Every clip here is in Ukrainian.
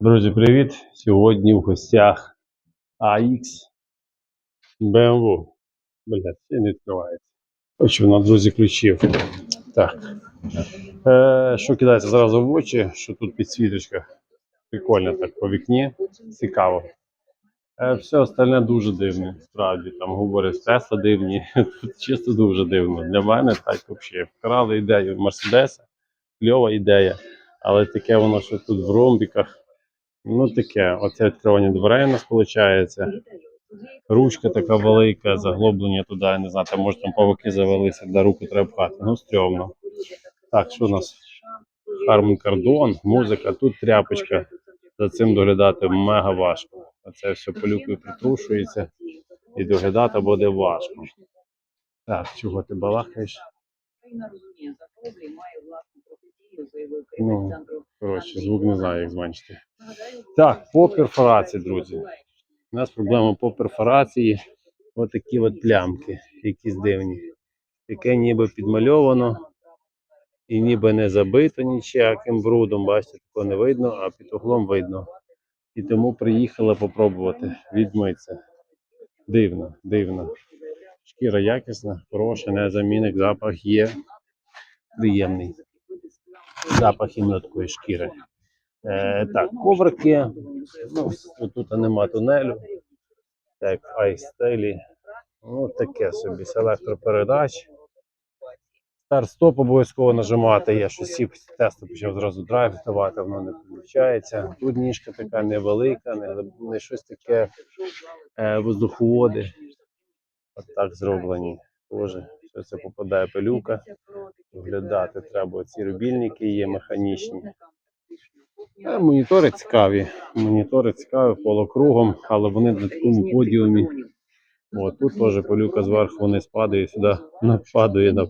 Друзі, привіт! Сьогодні в гостях AX BMW. Блядь, ще не відкривається. Ось вона, друзі, ключів. Так. Е, що кидається зразу в очі, що тут підсвіточка. Прикольно так по вікні. Цікаво. Е, все остальне дуже дивне, справді. Там говорять, Тесла дивні. Тут чисто дуже дивно. Для мене так взагалі. Вкрали ідею Мерседеса. Кльова ідея. Але таке воно, що тут в ромбіках. Ну таке, оце відкривання дверей у нас виходить. Ручка така велика, заглоблення туди, не знаю, там може там павуки завелися, де руку треба пхати. Ну, стрьомно. Так, що у нас? Harman Kardon, музика, тут тряпочка. За цим доглядати мега важко. Оце все пилюкою притрушується і доглядати буде важко. Так, чого ти заявив Ну. Коротше, звук не знаю, як зменшити. Так, по перфорації, друзі. У нас проблема по перфорації. Отакі от плямки, якісь дивні. Яке ніби підмальовано і ніби не забито ніяким брудом. Бачите, такого не видно, а під углом видно. І тому приїхала попробувати відмитися. Дивно, дивно. Шкіра якісна, хороша, не замінник, запах є приємний. Запах іменно такої шкіри. Е, так, коврики. Ну, тут нема тунелю. Так, айстелі. Ну, таке собі. Селектор передач. Старт-стоп обов'язково нажимати. Я щось сів тесту почав зразу драйв давати, воно не включається. Тут ніжка така невелика, не, не щось таке е, воздуховоди. От так зроблені. Боже, все це попадає пилюка. Оглядати треба. Ці рубільники є механічні. Е, Монітори цікаві. Монітори цікаві полукругом, але вони на такому подіумі. О, тут теж полюка зверху вниз падає, сюди нападає на,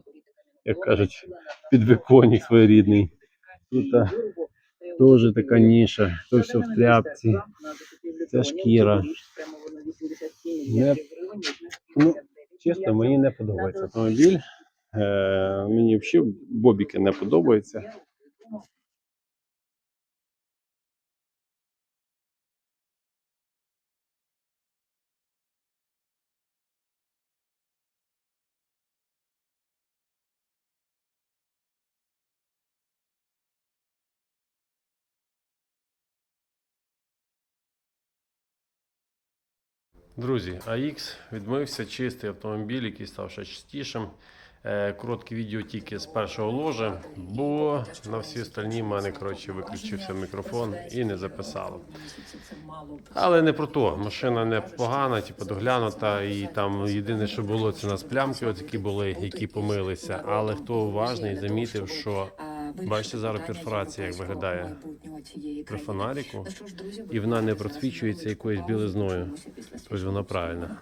як кажуть, підвіконник своєрідний. Тут теж така ніша, то все в тряпці. Це шкіра. Не- Ну, чесно, мені не подобається автомобіль. Е, мені взагалі бобіки не подобаються. Друзі, AX відмився чистий автомобіль, який став ще чистішим. Е, Коротке відео тільки з першого ложа, бо на всі остальні в мене коротше, виключився мікрофон і не записало. Але не про то. Машина не погана, типу доглянута, і там єдине, що було, це у нас плямки, от які були, які помилися. Але хто уважний, замітив, що бачите зараз перфорація, як виглядає при фонаріку, і вона не просвічується якоюсь білизною. Тобто вона правильна.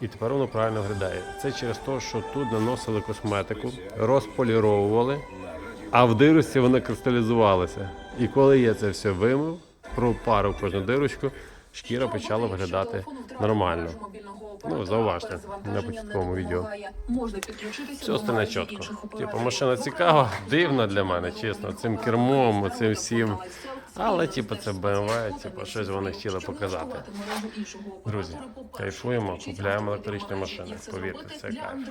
І тепер воно правильно виглядає. Це через те, що тут наносили косметику, розполіровували, а в дирочці вона кристалізувалася. І коли я це все вимив, пропарив кожну дирочку, шкіра почала виглядати нормально. Ну, зауважте на початковому відео. Все остане чітко. Типу, машина цікава, дивна для мене, чесно, цим кермом, цим всім. Але, типу, це BMW, типу, щось вони хотіли показати. Друзі, кайфуємо, купляємо електричні машини. Повірте, це кайф.